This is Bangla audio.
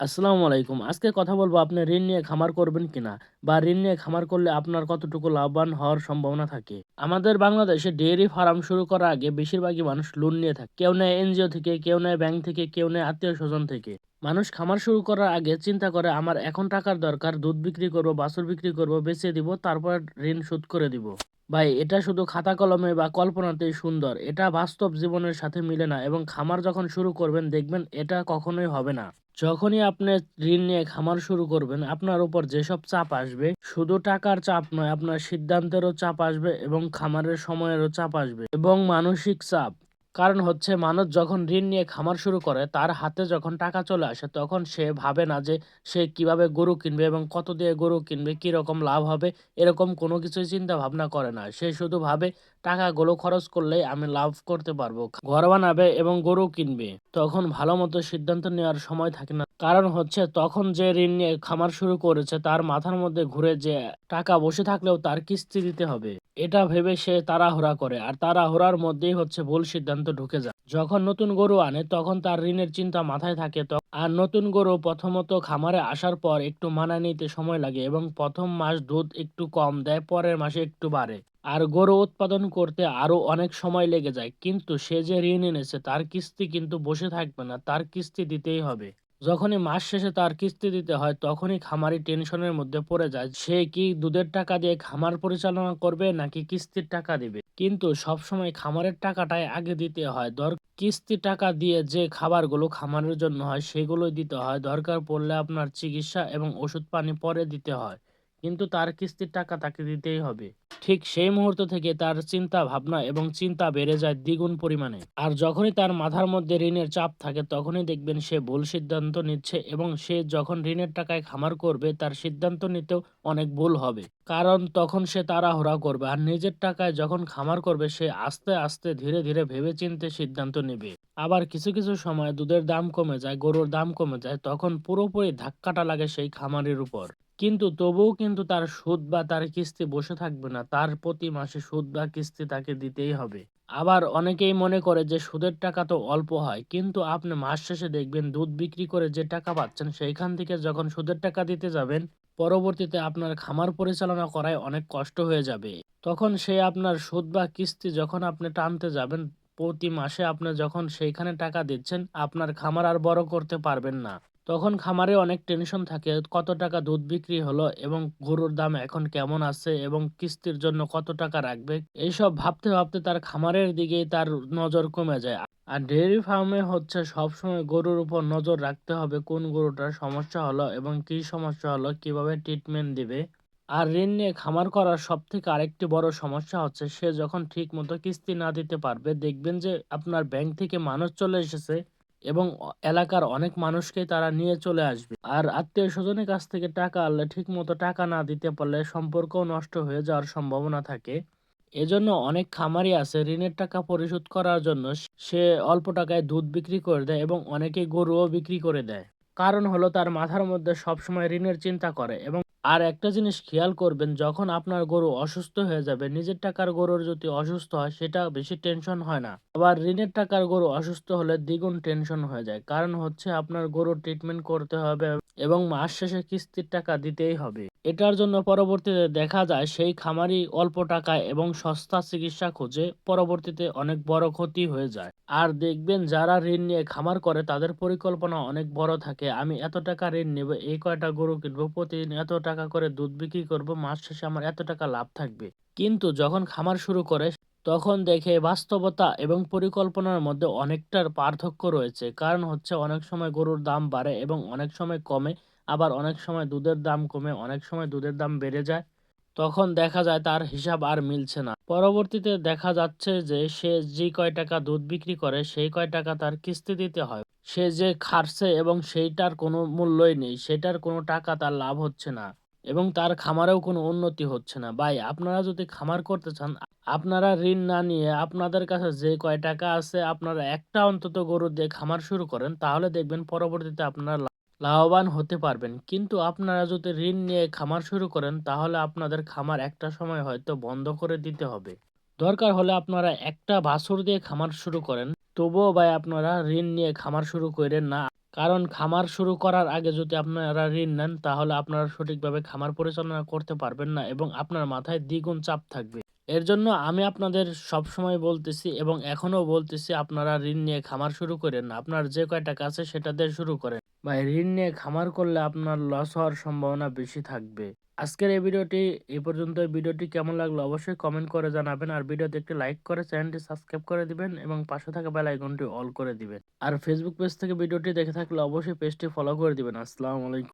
আসসালামু আলাইকুম। আজকে কথা বলব আপনি ঋণ নিয়ে খামার করবেন কিনা? বা ঋণ নিয়ে খামার করলে আপনার কতটুকু লাভবান হওয়ার সম্ভাবনা থাকে? আমাদের বাংলাদেশে ডেয়ারি ফার্ম শুরু করার আগে বেশিরভাগই মানুষ লোন নিয়ে থাকে। কেউ নেয় এনজিও থেকে, কেউ নেয় ব্যাংক থেকে, কেউ নেয় আত্মীয় স্বজন থেকে। মানুষ খামার শুরু করার আগে চিন্তা করে আমার এখন টাকার দরকার, দুধ বিক্রি করব, বাছুর বিক্রি করব, বেচে দিব, তারপর ঋণ শোধ করে দিব। ভাই এটা শুধু খাতা কলমে বা কল্পনাতেই সুন্দর। এটা বাস্তব জীবনের সাথে মিলে না এবং খামার যখন শুরু করবেন দেখবেন এটা কখনোই হবে না। যখনই আপনি ঋণ নিয়ে খামার শুরু করবেন, আপনার উপর যেসব চাপ আসবে, শুধু টাকার চাপ নয়, আপনার সিদ্ধান্তেরও চাপ আসবে এবং খামারের সময়েরও চাপ আসবে এবং মানসিক চাপ। কারণ হচ্ছে মানুষ যখন ঋণ নিয়ে খামার শুরু করে, তার হাতে যখন টাকা চলে আসে, তখন সে ভাবে না যে সে কীভাবে গরু কিনবে এবং কত দিয়ে গরু কিনবে, কি রকম লাভ হবে, এরকম কোনো কিছুই চিন্তা ভাবনা করে না। সে শুধু ভাবে, টাকাগুলো খরচ করলেই আমি লাভ করতে পারব। ঘর বানাবে এবং গরু কিনবে। তখন ভালো মতো সিদ্ধান্ত নেওয়ার সময় থাকে না। কারণ হচ্ছে তখন যে ঋণ নিয়ে খামার শুরু করেছে, তার মাথার মধ্যে ঘুরে যে টাকা বসে থাকলেও তার কিস্তি দিতে হবে। এটা ভেবে সে তাড়াহুড়া করে, আর তাড়াহুড়ার মধ্যেই হচ্ছে ভুল সিদ্ধান্ত ঢুকে যায়। যখন নতুন গরু আনে, তখন তার ঋণের চিন্তা মাথায় থাকে আর নতুন গরু প্রথমত খামারে আসার পর একটু মানা নিতে সময় লাগে এবং প্রথম মাস দুধ একটু কম দেয়, পরের মাসে একটু বাড়ে। আর গরু উৎপাদন করতে আরও অনেক সময় লেগে যায়, কিন্তু সে যে ঋণ এনেছে, তার কিস্তি কিন্তু বসে থাকবে না, তার কিস্তি দিতেই হবে। যখনই মাস শেষে তার কিস্তি দিতে হয়, তখনই খামারি টেনশনের মধ্যে পড়ে যায়, সে কি দুধের টাকা দিয়ে খামার পরিচালনা করবে নাকি কিস্তির টাকা দিবে? কিন্তু সবসময় খামারের টাকাটাই আগে দিতে হয়। দর কিস্তি টাকা দিয়ে যে খাবারগুলো খামারের জন্য হয়, সেগুলোই দিতে হয়। দরকার পড়লে আপনার চিকিৎসা এবং ওষুধ পানি পরে দিতে হয়। কিন্তু তার কিস্তির টাকা তাকে দিতেই হবে। ঠিক সেই মুহূর্ত থেকে তার চিন্তা ভাবনা এবং চিন্তা বেড়ে যায় দ্বিগুণ পরিমাণে। আর যখনই তার মাথার মধ্যে ঋণের চাপ থাকে, তখনই দেখবেন সে ভুল সিদ্ধান্ত নিচ্ছে এবং সে যখন ঋণের টাকায় খামার করবে, তার সিদ্ধান্ত নিতেও অনেক ভুল হবে। কারণ তখন সে তাড়াহুড়া করবে আর নিজের টাকায় যখন খামার করবে, সে আস্তে আস্তে ধীরে ধীরে ভেবে চিনতে সিদ্ধান্ত নেবে। আবার কিছু কিছু সময় দুধের দাম কমে যায়, গরুর দাম কমে যায়, তখন পুরোপুরি ধাক্কাটা লাগে সেই খামারের উপর। কিন্তু তবুও কিন্তু তার সুদ বা তার কিস্তি বসে থাকবে না। তার প্রতি মাসে সুদ বা কিস্তি তাকে দিতেই হবে। আবার অনেকেই মনে করে যে সুদের টাকা তো অল্প হয়, কিন্তু আপনি মাস শেষে দেখবেন দুধ বিক্রি করে যে টাকা পাচ্ছেন, সেইখান থেকে যখন সুদের টাকা দিতে যাবেন, পরবর্তীতে আপনার খামার পরিচালনা করায় অনেক কষ্ট হয়ে যাবে। তখন সে আপনার সুদ বা কিস্তি যখন আপনি টানতে যাবেন, প্রতি মাসে আপনি যখন সেইখানে টাকা দিচ্ছেন, আপনার খামার আর বড় করতে পারবেন না। তখন খামারে অনেক টেনশন থাকে, কত টাকা দুধ বিক্রি হলো এবং গরুর দাম এখন কেমন আছে এবং কিস্তির জন্য কত টাকা রাখবে? এইসব ভাবতে ভাবতে তার খামারের দিকেই তার নজর কমে যায়। আর ডেয়ারি ফার্মে হচ্ছে সবসময় গরুর উপর নজর রাখতে হবে, কোন গরুটার সমস্যা হলো এবং কি সমস্যা হলো, কীভাবে ট্রিটমেন্ট দিবে। আর ঋণ নিয়ে খামার করার সব থেকে আরেকটি বড় সমস্যা হচ্ছে, সে যখন ঠিক মতো কিস্তি না দিতে পারবে, দেখবেন যে আপনার ব্যাংক থেকে মানুষ চলে এসেছে। এবং এলাকার অনেক মানুষকে তারা নিয়ে চলে আসবে। আর আত্মীয় স্বজনের কাছ থেকে টাকা আনলে ঠিক মতো টাকা না দিতে পারলে সম্পর্কও নষ্ট হয়ে যাওয়ার সম্ভাবনা থাকে। এজন্য অনেক খামারি আছে ঋণের টাকা পরিশোধ করার জন্য সে অল্প টাকায় দুধ বিক্রি করে দেয় এবং অনেকে গরুও বিক্রি করে দেয়। কারণ হলো তার মাথার মধ্যে সবসময় ঋণের চিন্তা করে এবং আর একটা জিনিস খেয়াল করবেন, যখন আপনার গরু অসুস্থ হয়ে যাবে, নিজের টাকার গরুর যদি অসুস্থ হয়, সেটা বেশি টেনশন হয় না। আবার ঋণের টাকার গরু অসুস্থ হলে দ্বিগুণ টেনশন হয়ে যায়। কারণ হচ্ছে আপনার গরুর ট্রিটমেন্ট করতে হবে এবং মাস শেষে কিস্তির টাকা দিতেই হবে। এটার জন্য পরবর্তীতে দেখা যায় সেই খামারি অল্প টাকায় এবং সস্তা চিকিৎসা খোঁজে পরবর্তীতে অনেক বড় ক্ষতি হয়ে যায়। আর দেখবেন যারা ঋণ নিয়ে খামার করে, তাদের পরিকল্পনা অনেক বড় থাকে। আমি এত টাকা ঋণ নেব, এই কয়টা গরু কিনবো, প্রতিদিন এত টাকা করে দুধ বিক্রি করব, মাস শেষে আমার এত টাকা লাভ থাকবে। কিন্তু যখন খামার শুরু করে, তখন দেখে বাস্তবতা এবং পরিকল্পনার মধ্যে অনেকটার পার্থক্য রয়েছে। কারণ হচ্ছে অনেক সময় গরুর দাম বাড়ে এবং অনেক সময় কমে। আবার অনেক সময় দুধের দাম কমে, অনেক সময় দুধের দাম বেড়ে যায়। তখন দেখা যায় তার হিসাব আর মিলছে না। পরবর্তীতে দেখা যাচ্ছে যে সে যে কয় টাকা দুধ বিক্রি করে, সেই কয় টাকা তার কিস্তি দিতে হয়। সে যে খাটছে এবং সেইটার কোনো মূল্যই নেই, সেটার কোনো টাকা তার লাভ হচ্ছে না এবং তার খামারেও কোনো উন্নতি হচ্ছে না। ভাই, আপনারা যদি খামার করতে চান, আপনারা ঋণ না নিয়ে আপনাদের কাছে যে কয় টাকা আছে, আপনারা একটা অন্তত গরু দিয়ে খামার শুরু করেন, তাহলে দেখবেন পরবর্তীতে আপনারা লাভবান হতে পারবেন। কিন্তু আপনারা যদি ঋণ নিয়ে খামার শুরু করেন, তাহলে আপনাদের খামার একটা সময় হয়তো বন্ধ করে দিতে হবে। দরকার হলে আপনারা একটা বাছুর দিয়ে খামার শুরু করেন। তবুও ভাই আপনারা ঋণ নিয়ে খামার শুরু করেন না। কারণ খামার শুরু করার আগে যদি আপনারা ঋণ নেন, তাহলে আপনারা সঠিকভাবে খামার পরিচালনা করতে পারবেন না এবং আপনার মাথায় দ্বিগুণ চাপ থাকবে। এর জন্য আমি আপনাদের সবসময় বলতেছি এবং এখনও বলতেছি, আপনারা ঋণ নিয়ে খামার শুরু করেন। না আপনার যে কয় টাকা আছে, সেটা দিয়ে শুরু করেন। ভাই ঋণ নিয়ে খামার করলে আপনার লস হওয়ার সম্ভাবনা বেশি থাকবে। আজকের এই ভিডিওটি, এ পর্যন্ত ভিডিওটি কেমন লাগল অবশ্যই কমেন্ট করে জানাবেন আর ভিডিওতে একটি লাইক করে চ্যানেলটি সাবস্ক্রাইব করে দিবেন এবং পাশে থাকা বেল আইকনটি অল করে দিবেন। আর ফেসবুক পেজ থেকে ভিডিওটি দেখে থাকলে অবশ্যই পেজটি ফলো করে দিবেন। আসসালামু আলাইকুম।